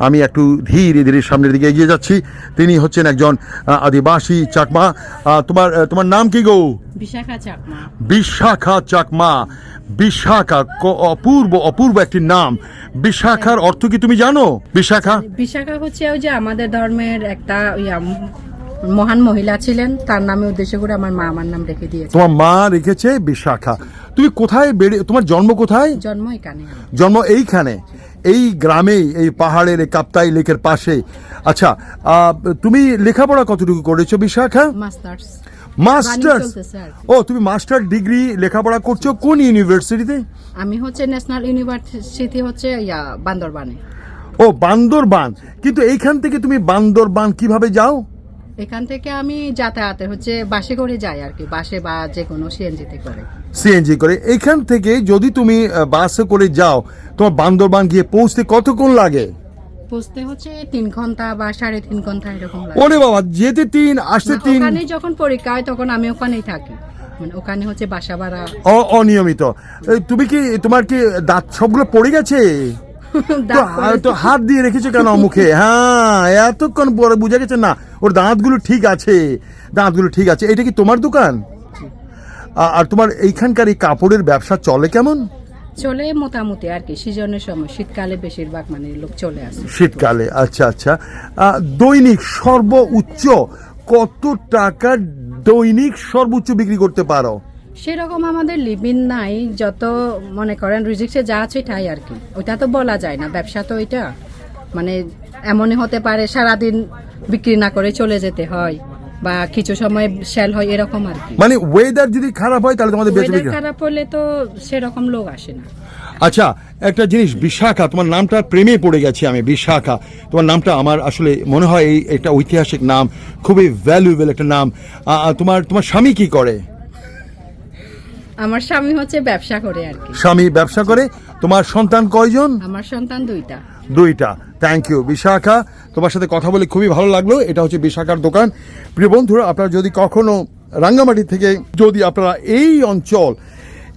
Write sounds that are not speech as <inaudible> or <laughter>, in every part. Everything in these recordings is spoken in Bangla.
আমি একটু ধীরে ধীরে সামনের দিকে এগিয়ে যাচ্ছি। তিনি হচ্ছেন একজন আদিবাসী চাকমা। তোমার তোমার নাম কি গো? বিশাখা চাকমা। বিশাখা চাকমা। বিশাখা ক- অপূর্ব অপূর্ব একটি নাম। বিশাখার অর্থ কি তুমি জানো? বিশাখা? বিশাখা হচ্ছে ওই যে আমাদের ধর্মের একটা মহান মহিলা ছিলেন। তার নামে উদ্দেশ্য করে আমার মা আমার নাম রেখে দিয়েছে। তোমার মা রেখেছে বিশাখা। তুমি কোথায় বেড়ে তোমার জন্ম কোথায়? জন্ম এখানে। জন্ম এইখানে। এই গ্রামেই এই পাহাড়ের এই কাপ্তাই লেকের পাশে। আচ্ছা তুমি লেখাপড়া কতটুকু করেছ বিশাখা? Masters masters. ও তুমি মাস্টার ডিগ্রি লেখাপড়া করছ কোন ইউনিভার্সিটিতে আমি হচ্ছে ন্যাশনাল ইউনিভার্সিটি হচ্ছে ইয়া বান্দরবানে। ও বান্দরবান। কিন্তু এইখান থেকে তুমি বান্দরবান কীভাবে যাও? এখান থেকে আমি যাতায়াতে হচ্ছে বাসে করে যাই আর কি বাসে বা যে কোনো সিএনজিতে করে। সিএনজি করে। এখান থেকে যদি তুমি বাসে করে যাও তোমার বান্দরবান গিয়ে পৌঁছতে কতক্ষণ লাগে? পৌঁছতে হচ্ছে তিন ঘণ্টা বা সাড়ে তিন ঘণ্টা এরকম লাগে। ওরে বাবা যেতে তিন আসতে না, তিন। ওখানে যখন পরীক্ষা হয় তখন আমি ওখানেই থাকি। মানে ওখানে হচ্ছে বাসা ভাড়া। অনিয়মিত। তুমি কি তোমার কি দাঁত সবগুলো পড়ে গেছে? <laughs> তো হাত দিয়ে রেখেছো কেন <laughs> মুখে? হ্যাঁ এতক্ষণ পরে বুঝা গেছে না ওর দাঁতগুলো ঠিক আছে দাঁতগুলো ঠিক আছে। এটা কি তোমার দোকান? আর তোমার এইখানকার এই কাপড়ের ব্যবসা চলে কেমন? চলে মোটামুটি আর কি সিজনের সময় শীতকালে বেশিরভাগ মানে লোক চলে আসে। শীতকালে আচ্ছা আচ্ছা। দৈনিক সর্বোচ্চ কত টাকা দৈনিক সর্বোচ্চ বিক্রি করতে পারো? সেরকম আমাদের লিভিন নাই যত মনে করেন রিজিক্সে যা আছে তাই আর কি। ওইটা তো বলা যায় না ব্যবসা তো ওইটা। মানে এমনই হতে পারে সারাদিন বিক্রি না করে চলে যেতে হয় বা কিছু সময় সেল হয় এরকম আর কি। মানে ওয়েদার যদি খারাপ হয় তাহলে তোমাদের বেঁচে বিক্রি খারাপ হলে তো সেরকম লোক আসে না। আচ্ছা একটা জিনিস বিশাখা তোমার নামটা প্রেমে পড়ে গেছি আমি বিশাখা। তোমার নামটা আমার আসলে মনে হয় এই একটা ঐতিহাসিক নাম খুবই ভ্যালুয়েবল একটা নাম। তোমার তোমার স্বামী কি করে? আমার স্বামী হচ্ছে ব্যবসা করে আর কি। স্বামী ব্যবসা করে তোমার সন্তান কয়জন? আমার সন্তান দুইটা। দুইটা। Thank you Bishakha. তোমার সাথে কথা বলে খুবই ভালো লাগল। এটা হচ্ছে বিশাখার দোকান। প্রিয় বন্ধুরা আপনারা যদি কখনো রাঙ্গামাটি থেকে যদি আপনারা এই অঞ্চল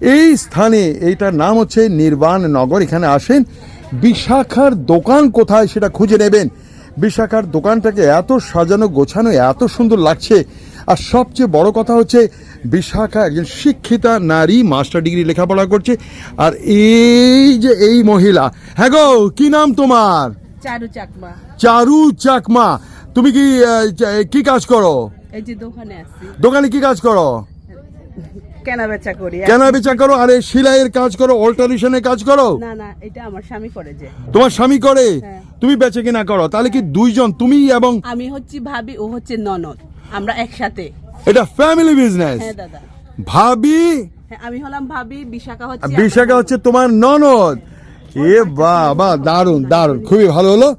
এই স্থানে এইটার নাম হচ্ছে নির্বাণ নগর এখানে আসেন বিশাখার দোকান কোথায় সেটা খুঁজে নেবেন। বিশাখার দোকানটাকে এত সাজানো গোছানো এত সুন্দর লাগছে। আর সবচেয়ে বড় কথা হচ্ছে বিশাখা একজন শিক্ষিতা নারী মাস্টার ডিগ্রি লেখাপড়া করছে। আর এই যে এই মহিলা হ্যাঁ গো কি নাম তোমার? চারু চাকমা। চারু চাকমা তুমি কি কি কাজ করো? এই যে দোকানে আছি। দোকানে কি কাজ করো? কেনা বেচা করি। আর- কেনা বেচা করো আরে সেলাইয়ের কাজ করো অল্টারেশনের কাজ করো? না না এটা আমার স্বামী করে যে। তোমার স্বামী করে? হ্যাঁ। তুমি বেচে কিনা করো? তাহলে কি দুইজন তুমি এবং আমি হচ্ছি ভাবি ও হচ্ছে ননদ। আমরা একসাথে। এটা ফ্যামিলি বিজনেস হ্যাঁ দাদা। ভাবি? হ্যাঁ আমি হলাম ভাবি বিশাখা হচ্ছে বিশাখা হচ্ছে তোমার ননদ। এ বাবা দারুণ দারুণ খুবই ভালো হলো।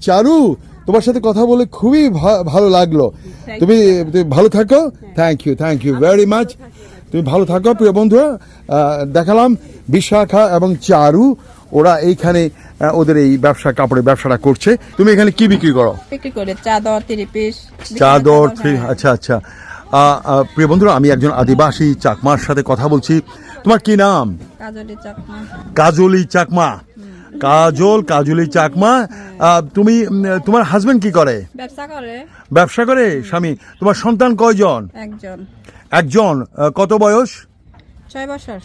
চারু তোমার সাথে কথা বলে খুবই ভালো লাগল। তুমি তুমি ভালো থাকো। Thank you thank you very much তুমি ভালো থাকো প্রিয় বন্ধুরা। আহ, দেখালাম বিশাখা এবং চারু। ওরা এইখানে ওদের এই ব্যবসা কাপড়ের ব্যবসাটা করছে। তুমি এখানে কি বিক্রি করো? বিক্রি করে চাদর তিরি পিস। চাদর থ্রি- আচ্ছা আচ্ছা। আহ, প্রিয় বন্ধুরা আমি একজন আদিবাসী চাকমার সাথে কথা বলছি। তোমার কি নাম? কাজলি চাকমা। কাজল কাজলি চাকমা। তুমি তোমার হাজবেন্ড কি করে? ব্যবসা করে। ব্যবসা করে? স্বামী তোমার সন্তান কয়জন? একজন। একজন কত বয়স? ছয় বছর।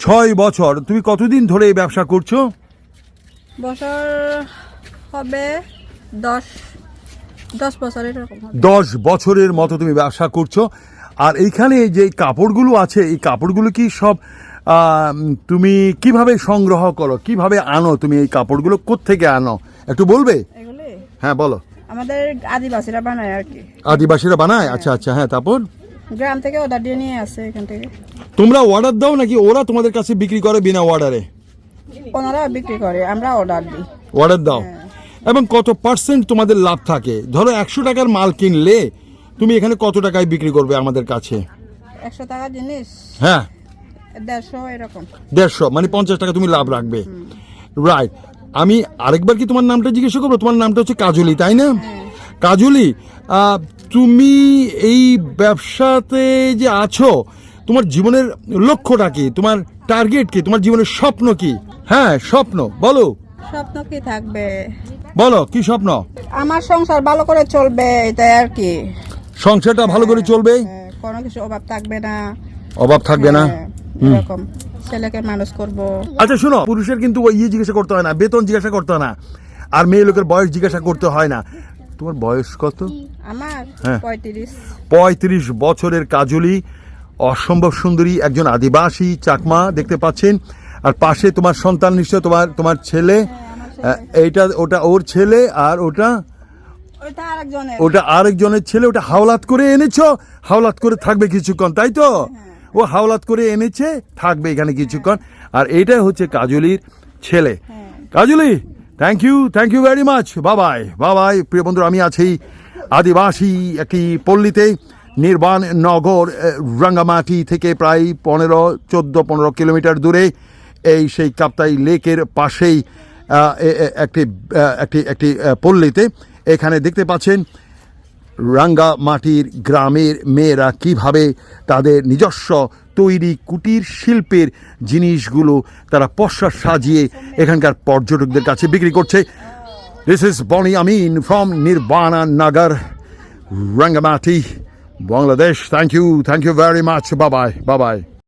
ছয় বছর। তুমি কতদিন ধরে এই ব্যবসা করছ? বছর হবে দশ দশ বছরের মতো তুমি ব্যবসা করছ। আর এইখানে যে কাপড়গুলো আছে এই কাপড়গুলো কি সব তুমি কীভাবে সংগ্রহ করো কীভাবে আনো? তুমি এই কাপড়গুলো কোত্থেকে আনো? একটু বলবে? হ্যাঁ বলো। আমাদের আদিবাসীরা বানায় আর কি। আদিবাসীরা বানায়? আচ্ছা আচ্ছা হ্যাঁ তারপর? গ্রাম থেকে অর্ডার দিয়ে নিয়ে আসে এখান থেকে। তোমরা অর্ডার দাও নাকি ওরা তোমাদের কাছে বিক্রি করে বিনা অর্ডারে ওনারা বিক্রি করে আমরা অর্ডার দিই। অর্ডার দাও। এবং কত পার্সেন্ট তোমাদের লাভ থাকে? ধরো একশো টাকার মাল কিনলে তুমি এখানে কত টাকায় বিক্রি করবে আমাদের কাছে? একশো টাকা জিনিস? হ্যাঁ। দেড়শো এরকম। দেড়শো মানে পঞ্চাশ টাকা তুমি লাভ রাখবে। রাইট আমি আরেকবার কি তোমার নামটা জিজ্ঞাসা করব? তোমার নামটা হচ্ছে কাজলি তাই না? কাজলি তুমি এই ব্যবসাতে যে আছো তোমার জীবনের লক্ষ্যটা কি? তোমার টার্গেট কি? তোমার জীবনের স্বপ্ন কি? হ্যাঁ স্বপ্ন বলো। স্বপ্ন কি থাকবে? বলো কি স্বপ্ন? আমার সংসার ভালো করে চলবে এটাই আর কি। সংসারটা ভালো করে চলবে হ্যাঁ, কোনো কিছু অভাব থাকবে না। অভাব থাকবে না? হ্যাঁ, এরকম। ছেলেকে মানুষ করব। আচ্ছা শোনো পুরুষের কিন্তু ওই ইয়ে জিজ্ঞাসা করতে হয় না বেতন জিজ্ঞাসা করতে হয় না আর মেয়ে লোকের বয়স জিজ্ঞাসা করতে হয় না। তোমার বয়স কত? আমার হ্যাঁ। পঁয়ত্রিশ। পঁয়ত্রিশ বছরের কাজলি অসম্ভব সুন্দরী একজন আদিবাসী চাকমা দেখতে পাচ্ছেন। আর পাশে তোমার সন্তান নিশ্চয় তোমার তোমার ছেলে এইটা ওটা ওর ছেলে আর ওটা ওটা আরেকজনের। ছেলে ওটা হাওলাত করে এনেছো? হাওলাত করে থাকবে কিছুক্ষণ তাই তো? ও হাওলাত করে এনেছে থাকবে এখানে কিছুক্ষণ। আর এইটাই হচ্ছে কাজলির ছেলে। Kajli thank you thank you very much Babai Babai প্রিয় বন্ধু আমি আছি আদিবাসী একটি পল্লীতে নির্বাণ নগর রাঙ্গামাটি থেকে প্রায় পনেরো চোদ্দ পনেরো কিলোমিটার দূরে। এই সেই কাপ্তাই লেকের পাশেই একটি একটি একটি পল্লীতে। এখানে দেখতে পাচ্ছেন রাঙ্গামাটির গ্রামের মেয়েরা কীভাবে তাদের নিজস্ব তৈরি কুটির শিল্পের জিনিসগুলো তারা পশ্চাৎ সাজিয়ে এখানকার পর্যটকদের কাছে বিক্রি করছে। This is Boni Amin from Nirbana Nagar Rangamati Bangladesh thank you thank you very much Babai Babai